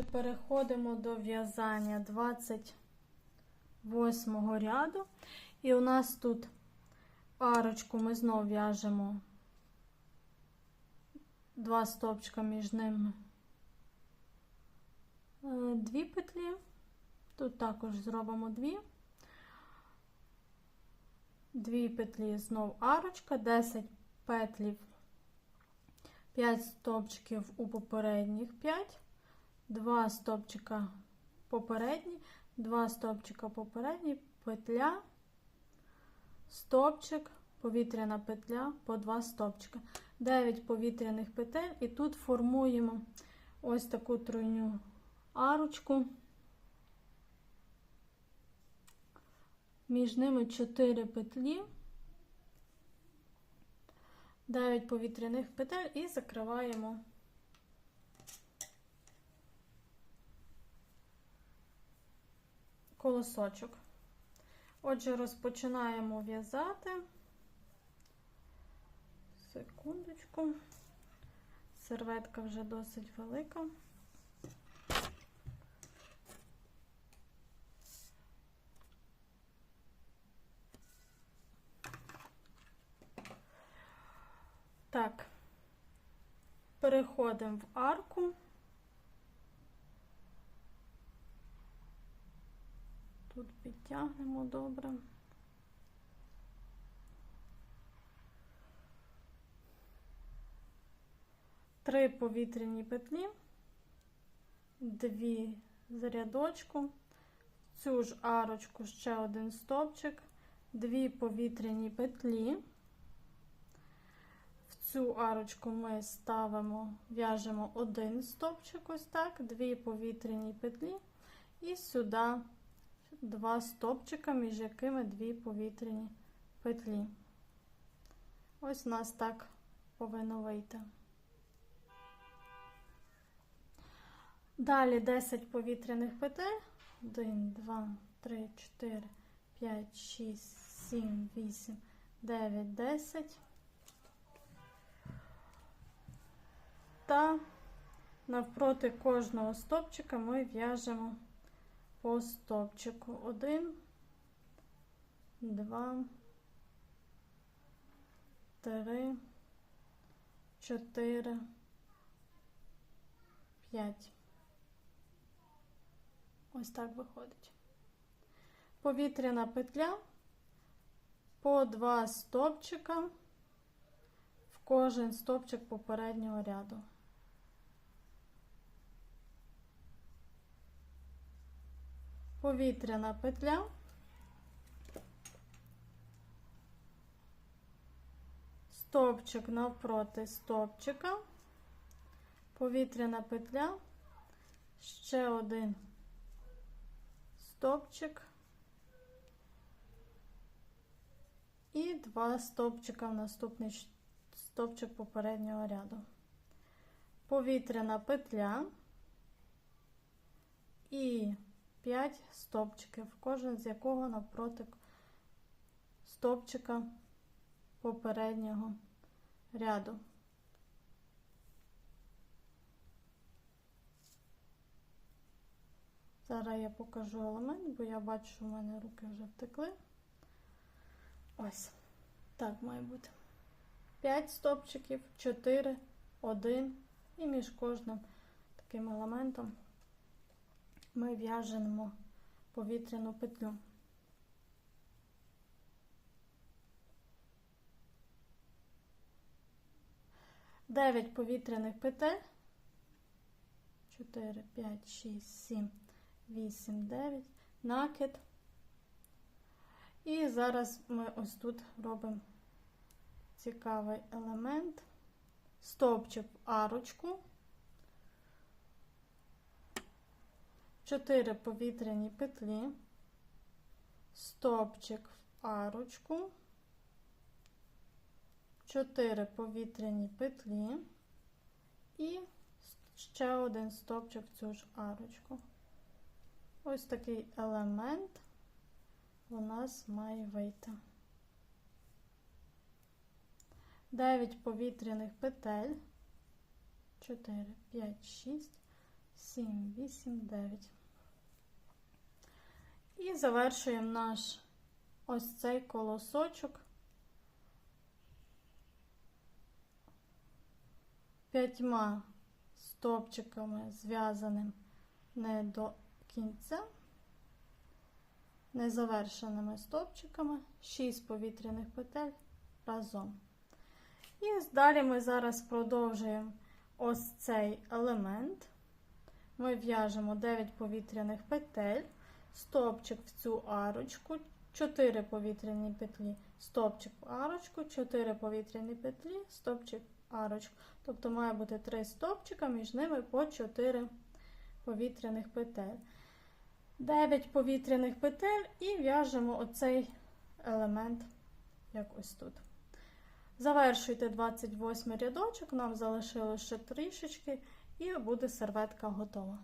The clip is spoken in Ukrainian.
Отже, переходимо до в'язання 28 ряду. І у нас тут арочку ми знову в'яжемо два стовпчика між ними. Е, Дві петлі. Тут також зробимо дві. Дві петлі знов арочка, 10 петлів, 5 стовпчиків у попередніх 5, 2 стовпчика попередні, 2 стовпчика попередні, петля, стовпчик, повітряна петля по 2 стовпчика. 9 повітряних петель, і тут формуємо ось таку тройню арочку. Між ними 4 петлі, 9 повітряних петель і закриваємо колосочок. Отже, розпочинаємо в'язати. Секундочку. Серветка вже досить велика. Так, переходимо в арку. Тут підтягнемо добре. Три повітряні петлі, дві з рядочку, в цю ж арочку ще один стовпчик, дві повітряні петлі. В цю арочку ми ставимо, в'яжемо один стовпчик, ось так, дві повітряні петлі, і сюди два стовпчика, між якими дві повітряні петлі. Ось у нас так повинно вийти. Далі 10 повітряних петель. 1, 2, 3, 4, 5, 6, 7, 8, 9, 10. Та навпроти кожного стопчика ми в'яжемо по стопчику. 1, 2, 3, 4, 5. Ось так виходить. Повітряна петля по два стопчика в кожен стопчик попереднього ряду. Повітряна петля. Стовпчик навпроти стовпчика, повітряна петля, ще один стовпчик і два стовпчика в наступний стовпчик попереднього ряду. Повітряна петля і 5 стовпчиків, кожен з якого навпроти стовпчика попереднього ряду. Зараз я покажу елемент, бо я бачу, що в мене руки вже втекли. Ось. Так має бути. 5 стопчиків, 4, 1 і між кожним таким елементом ми в'яжемо повітряну петлю. Дев'ять повітряних петель. 4, 5, 6, 7, 8, 9, накид. І зараз ми ось тут робимо цікавий елемент, стовпчик арочку, 4 повітряні петлі, стовпчик в арочку, 4 повітряні петлі і ще один стовпчик в цю ж арочку. Ось такий елемент у нас має вийти. 9 повітряних петель. 4, 5, 6, 7, 8, 9. І завершуємо наш ось цей колосочок п'ятьма стовпчиками зв'язаним не до кінця, незавершеними стовпчиками, 6 повітряних петель разом. І далі ми зараз продовжуємо ось цей елемент. Ми в'яжемо 9 повітряних петель, стовпчик в цю арочку, 4 повітряні петлі, стовпчик в арочку, 4 повітряні петлі, стовпчик в арочку. Тобто має бути 3 стовпчика, між ними по 4 повітряних петель. 9 повітряних петель і в'яжемо оцей елемент, як ось тут. Завершуйте 28 рядочок, нам залишилося ще трішечки, і буде серветка готова.